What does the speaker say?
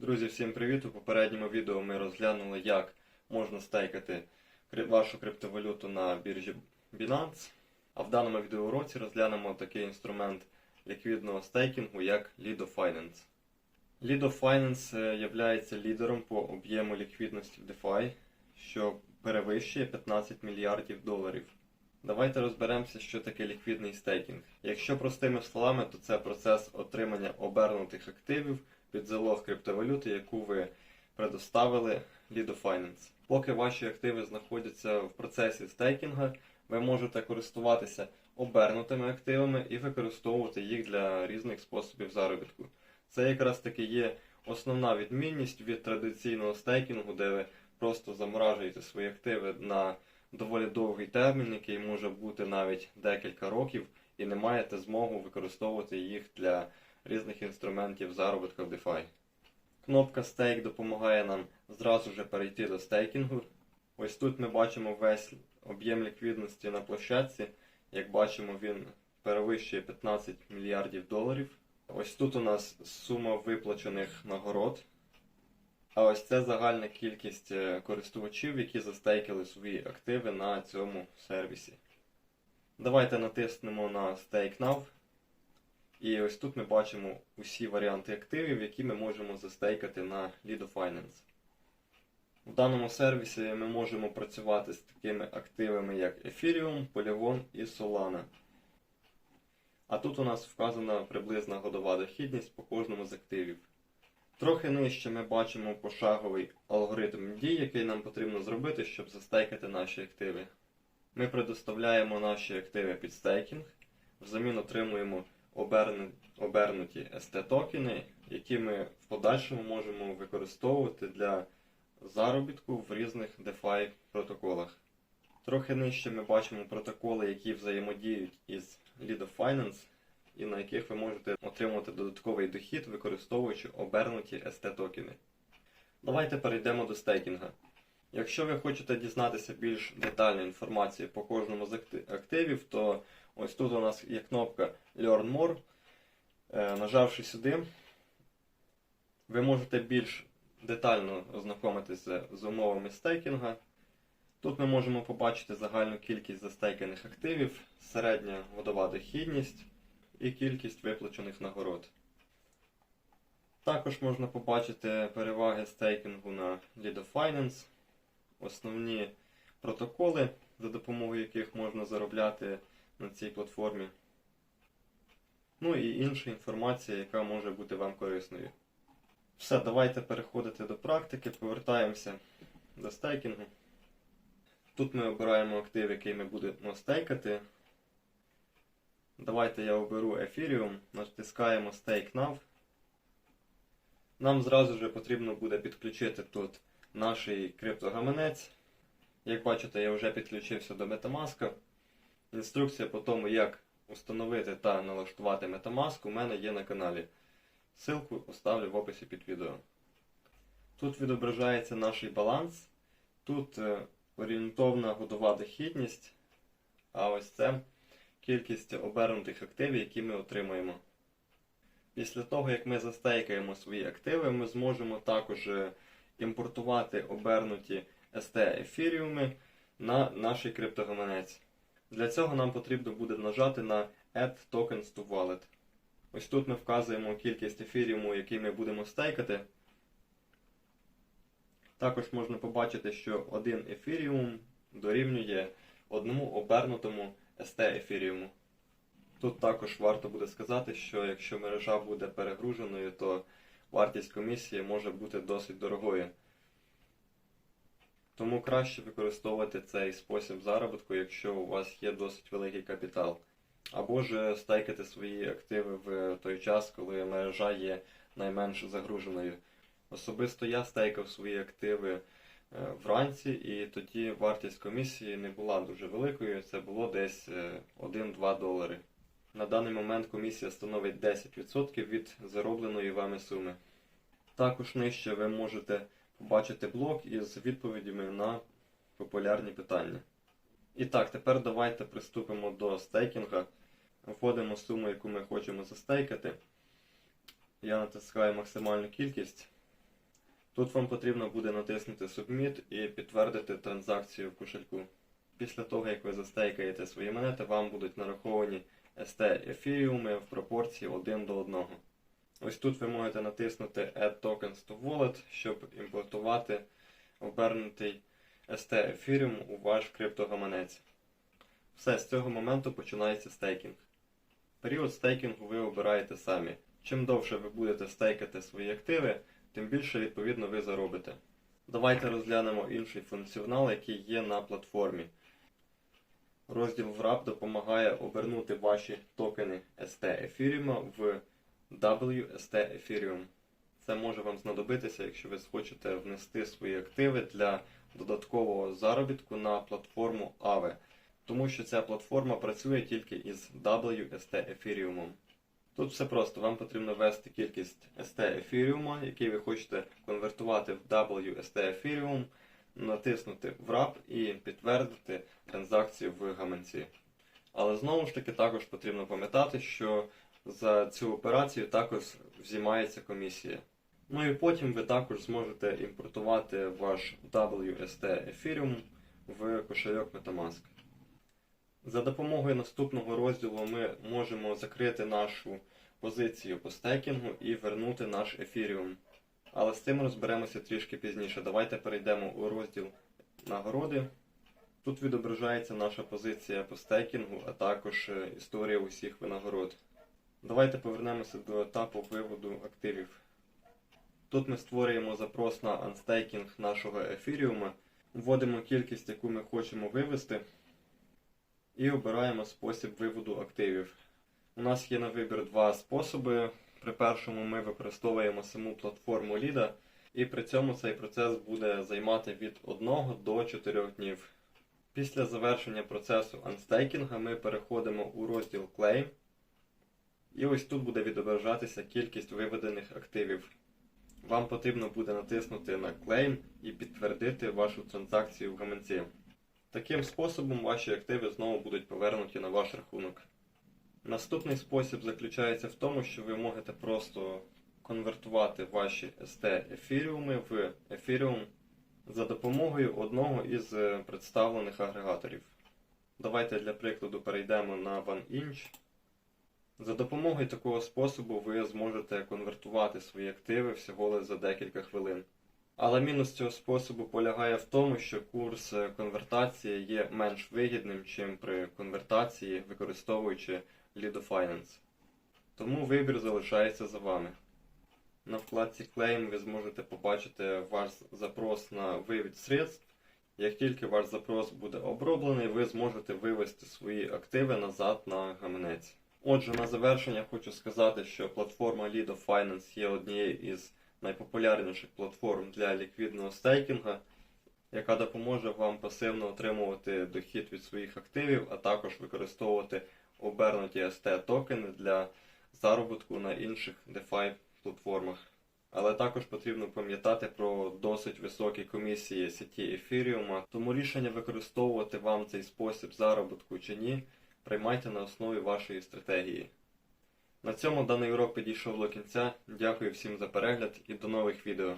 Друзі, всім привіт! У попередньому відео ми розглянули, як можна стейкати вашу криптовалюту на біржі Binance. А в даному відеоуроці розглянемо такий інструмент ліквідного стейкінгу, як Lido Finance. Lido Finance є лідером по об'єму ліквідності в DeFi, що перевищує 15 мільярдів доларів. Давайте розберемося, що таке ліквідний стейкінг. Якщо простими словами, то це процес отримання обернутих активів під залог криптовалюти, яку ви предоставили Lido Finance. Поки ваші активи знаходяться в процесі стейкінга, ви можете користуватися обернутими активами і використовувати їх для різних способів заробітку. Це якраз таки є основна відмінність від традиційного стейкінгу, де ви просто заморажуєте свої активи на доволі довгий термін, який може бути навіть декілька років, і не маєте змогу використовувати їх для різних інструментів заробітку в DeFi. Кнопка Stake допомагає нам зразу же перейти до стейкінгу. Ось тут ми бачимо весь об'єм ліквідності на площадці. Як бачимо, він перевищує 15 мільярдів доларів. Ось тут у нас сума виплачених нагород. А ось це загальна кількість е, користувачів, які застейкали свої активи на цьому сервісі. Давайте натиснемо на Stake Now. І ось тут ми бачимо усі варіанти активів, які ми можемо застейкати на Lido Finance. В даному сервісі ми можемо працювати з такими активами, як Ethereum, Polygon і Solana. А тут у нас вказана приблизна годова дохідність по кожному з активів. Трохи нижче ми бачимо пошаговий алгоритм дій, який нам потрібно зробити, щоб застейкати наші активи. Ми предоставляємо наші активи під стейкінг, взамін отримуємо обернуті ST-токени, які ми в подальшому можемо використовувати для заробітку в різних DeFi протоколах. Трохи нижче ми бачимо протоколи, які взаємодіють із Lido Finance, і на яких ви можете отримувати додатковий дохід, використовуючи обернуті ST-токени. Давайте перейдемо до стейкінга. Якщо ви хочете дізнатися більш детальну інформацію по кожному з акти- активів, то ось тут у нас є кнопка Learn More. Е, Нажавши сюди, ви можете більш детально ознайомитися з умовами стейкінга. Тут ми можемо побачити загальну кількість застейканих активів, середня годова дохідність і кількість виплачених нагород. Також можна побачити переваги стейкінгу на Lido Finance, основні протоколи, за допомогою яких можна заробляти на цій платформі. Ну і інша інформація, яка може бути вам корисною. Все, давайте переходити до практики, повертаємося до стейкінгу. Тут ми обираємо актив, який ми будемо стейкати. Давайте я оберу Ethereum, натискаємо Stake Now. Нам зразу же потрібно буде підключити тут наш криптогаманець. Як бачите, я вже підключився до Metamask. Інструкція по тому, як установити та налаштувати Metamask у мене є на каналі. Ссылку оставлю в описі під відео. Тут відображається наш баланс. Тут е, орієнтовна годова дохідність, а ось це кількість обернутих активів, які ми отримаємо. Після того, як ми застейкаємо свої активи, ми зможемо також е, імпортувати обернуті ST ефіріуми на наш криптогаманець. Для цього нам потрібно буде нажати на Add Tokens to Wallet. Ось тут ми вказуємо кількість ефіріуму, який ми будемо стейкати. Також можна побачити, що один ефіріум дорівнює одному обернутому ST ефіріуму. Тут також варто буде сказати, що якщо мережа буде перегруженою, то вартість комісії може бути досить дорогою. Тому краще використовувати цей спосіб заробітку, якщо у вас є досить великий капітал. Або ж стейкати свої активи в той час, коли мережа є найменш загруженою. Особисто я стейкав свої активи е, вранці, і тоді вартість комісії не була дуже великою, це було десь е, 1-2 долари. На даний момент комісія становить 10% від заробленої вами суми. Також нижче ви можете побачити блок із відповідями на популярні питання. І так, тепер давайте приступимо до стейкінга. Вводимо суму, яку ми хочемо застейкати. Я натискаю максимальну кількість. Тут вам потрібно буде натиснути Submit і підтвердити транзакцію в кошельку. Після того, як ви застейкаєте свої монети, вам будуть нараховані ST ефіріуми в пропорції 1 до 1. Ось тут ви можете натиснути Add Tokens to Wallet, щоб імпортувати обернутий ST ефіріум у ваш криптогаманець. Все, з цього моменту починається стейкінг. Період стейкінгу ви обираєте самі. Чим довше ви будете стейкати свої активи, тим більше відповідно ви заробите. Давайте розглянемо інший функціонал, який є на платформі. Розділ Wrap допомагає обернути ваші токени ST Ethereum в WST Ethereum. Це може вам знадобитися, якщо ви схочете внести свої активи для додаткового заробітку на платформу Aave, тому що ця платформа працює тільки із WST Ethereum. Тут все просто, вам потрібно ввести кількість ST Ethereum, який ви хочете конвертувати в WST Ethereum, натиснути Wrap і підтвердити транзакцію в гаманці. Але знову ж таки також потрібно пам'ятати, що за цю операцію також взимається комісія. Ну і потім ви також зможете імпортувати ваш WST Ethereum в кошельок Metamask. За допомогою наступного розділу ми можемо закрити нашу позицію по стейкінгу і вернути наш Ethereum. Але з цим розберемося трішки пізніше. Давайте перейдемо у розділ нагороди. Тут відображається наша позиція по стейкінгу, а також е, історія усіх винагород. Давайте повернемося до етапу виводу активів. Тут ми створюємо запрос на анстейкінг нашого ефіріума, вводимо кількість, яку ми хочемо вивести, і обираємо спосіб виводу активів. У нас є на вибір два способи. При першому ми використовуємо саму платформу Lida, і при цьому цей процес буде займати від 1 до 4 днів. Після завершення процесу анстейкінга ми переходимо у розділ Claim. І ось тут буде відображатися кількість виведених активів. Вам потрібно буде натиснути на Claim і підтвердити вашу транзакцію в гаманці. Таким способом ваші активи знову будуть повернуті на ваш рахунок. Наступний спосіб заключається в тому, що ви можете просто конвертувати ваші ST ефіріуми в ефіріум за допомогою одного із е, представлених агрегаторів. Давайте для прикладу перейдемо на OneInch. За допомогою такого способу ви зможете конвертувати свої активи всього лише за декілька хвилин. Але мінус цього способу полягає в тому, що курс е, конвертації є менш вигідним, чим при конвертації, використовуючи Lido Finance. Тому вибір залишається за вами. На вкладці Claim ви зможете побачити ваш запрос на вивід средств. Як тільки ваш запрос буде оброблений, ви зможете вивести свої активи назад на гаманець. Отже, на завершення хочу сказати, що платформа Lido Finance є однією із найпопулярніших платформ для ліквідного стейкінга, яка допоможе вам пасивно отримувати дохід від своїх активів, а також використовувати обернуті ST токени для заробітку на інших DeFi платформах. Але також потрібно пам'ятати про досить високі комісії сеті Ethereum, тому рішення використовувати вам цей спосіб заробітку чи ні, приймайте на основі вашої стратегії. На цьому даний урок підійшов до кінця. Дякую всім за перегляд і до нових відео.